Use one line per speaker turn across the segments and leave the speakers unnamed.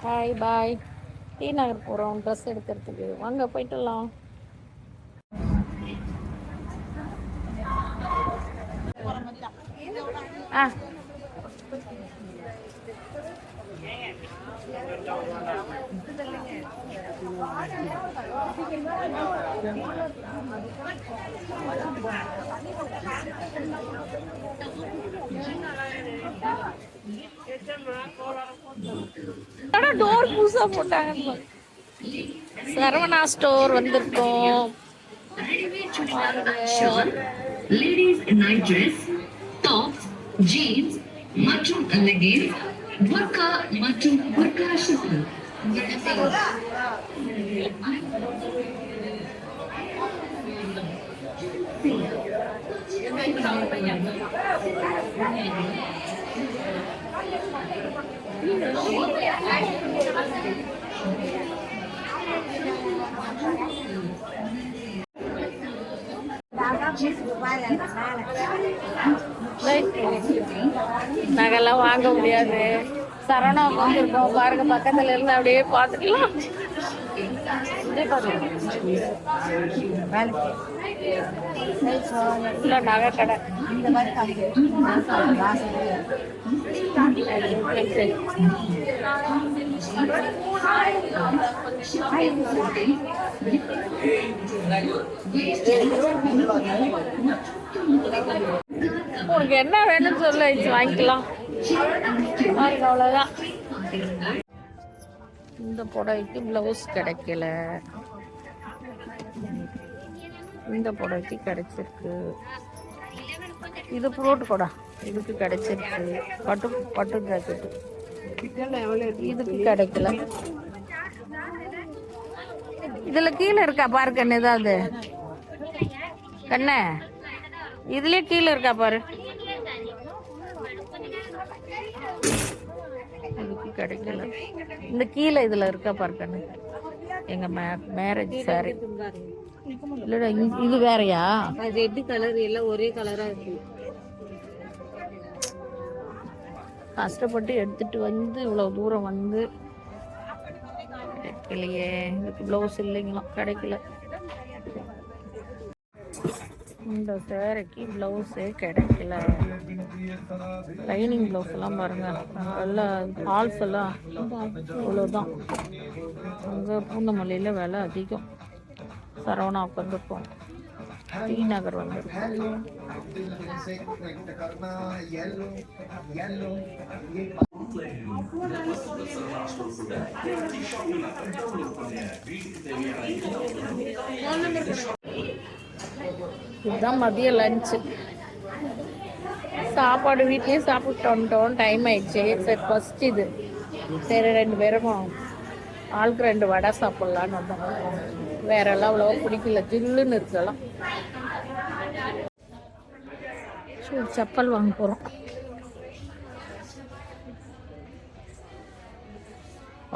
Hi bye D நகர் போகிறோம் dress எடுக்கிறதுக்கு. வாங்க போயிட்டுலாம் ஆ. ஆனால் டோர் புதுசாக போட்டாங்க சரவணா ஸ்டோர் வந்திருக்கோம்
ladies night dress tops jeans மற்றும் லெகின்ஸ் புர்கா மற்றும் புர்கா you.
நகைலாம் வாங்க முடியாது. சரவணா வந்திருக்கோம். பாருங்க பக்கத்துல இருந்து அப்படியே பார்த்துக்கலாம். நகை கடை உனக்கு என்ன வேணும்னு சொல்லு வாங்கிக்கலாம். அவ்வளோதான் இந்த புடவைக்கு ப்ளவுஸ் கிடைக்கல. இந்த புடவைக்கு கிடைச்சிருக்கு. இது ஃப்ரூட் கொடா இதுக்கு கிடைச்சிருக்கு. பட்டு பட்டு ஜாக்கெட்டு இதுக்கு கிடைக்கல. இதுல கீழே இருக்கா பாரு கண்ணு ஏதாவது? கண்ணே இதுலயே கீழே இருக்கா பாரு? இதுக்கு கிடைக்கல. இந்த கீழே இதுல இருக்கா பாரு கண்ணு. எங்க மேரேஜ் சாரி இல்லடா இது- வேறயா?
ரெட் கலர் எல்லாம் ஒரே கலரா இருக்கு.
கஷ்டப்பட்டு எடுத்துட்டு வந்து இவ்வளவு தூரம் வந்து கிடைக்கலையே. இதுக்கு ப்ளவுஸ் இல்லைங்களாம் கிடைக்கல. இந்த சேரைக்கு ப்ளவுஸே கிடைக்கல. லைனிங் ப்ளவுஸ் எல்லாம் பாருங்க. நல்லா ஃபால்ஸ் எல்லாம் இவ்வளோதான் அங்கே பூந்தமல்லியில் விலை அதிகம். சரவணா உட்காந்துருக்கோம் டி நகர் வந்து. இதுதான் மதிய லஞ்சு சாப்பாடு வீட்லேயும் சாப்பிட்டு வந்துட்டோம் டைம் ஆயிடுச்சு. சரி ஃபஸ்ட் இது. சரி ரெண்டு பேரும் ஆளுக்கு ரெண்டு வடை சாப்பிட்லான்னு வந்தோம். வேற எல்லாம் அவ்வளோவா பிடிக்கல. ஜில்லுன்னு இருக்கலாம். சரி செப்பல் வாங்க போகிறோம்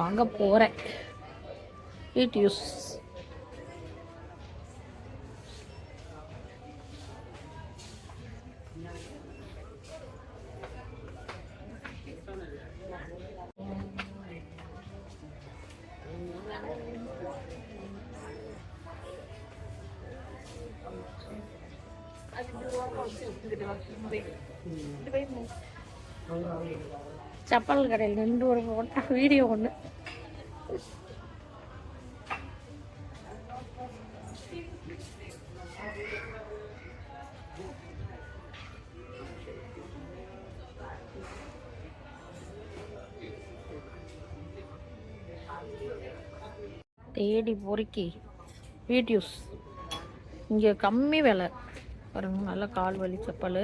வாங்க போகிறேன் இட் யூஸ் செப்பல் கடையில் நின்று ஒரு போட்டா வீடியோ ஒன்று தேடி பொறுக்கி வீடியோஸ். இங்கே கம்மி விலை. பாருங்க நல்ல கால் வலி செப்பல்.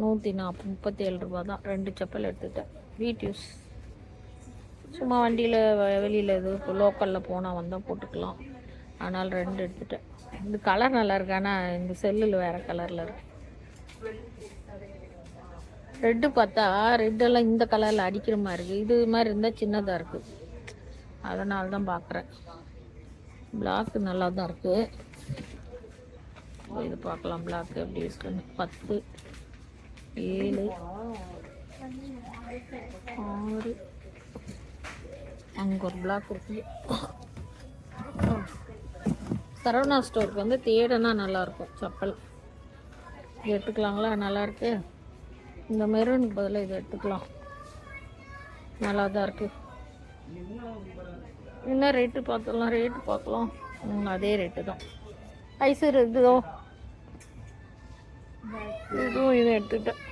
நூற்றி நாற்பது முப்பத்தி ஏழு ரூபா தான். ரெண்டு செப்பல் எடுத்துட்டேன். வீடியூஸ். சும்மா வண்டியில் வெளியில் இது லோக்கலில் போனால் வந்தால் போட்டுக்கலாம். ஆனால் ரெண்டு எடுத்துட்டேன். இந்த கலர் நல்லா இருக்கு. ஆனால் இந்த செல்லில் வேறு கலரில் இருக்கு. ரெட்டு பார்த்தா ரெட்டெல்லாம் இந்த கலரில் அடிக்கிற மாதிரி இருக்குது இது மாதிரி இருந்தால் சின்னதாக இருக்குது அதனால தான் பார்க்குறேன் பிளாக்கு நல்லா தான் இருக்குது இது பார்க்கலாம் பிளாக் எப்படி இருக்குன்னு பத்து ஏழு ஆறு. அங்கே ஒரு பிளாக் இருக்குது சரவணா ஸ்டோருக்கு வந்து தேடனா நல்லாயிருக்கும் செப்பல். இது எடுத்துக்கலாங்களா? நல்லாயிருக்கு இந்த மெரூனுக்கு பதிலாக இது எடுத்துக்கலாம். நல்லா தான் இருக்குது என்ன ரேட்டு பார்த்துக்கலாம் ரேட்டு பார்க்கலாம். அதே ரேட்டு தான். ஐசர் இதுதோ இதுவும் இதை எடுத்துக்கிட்டேன்.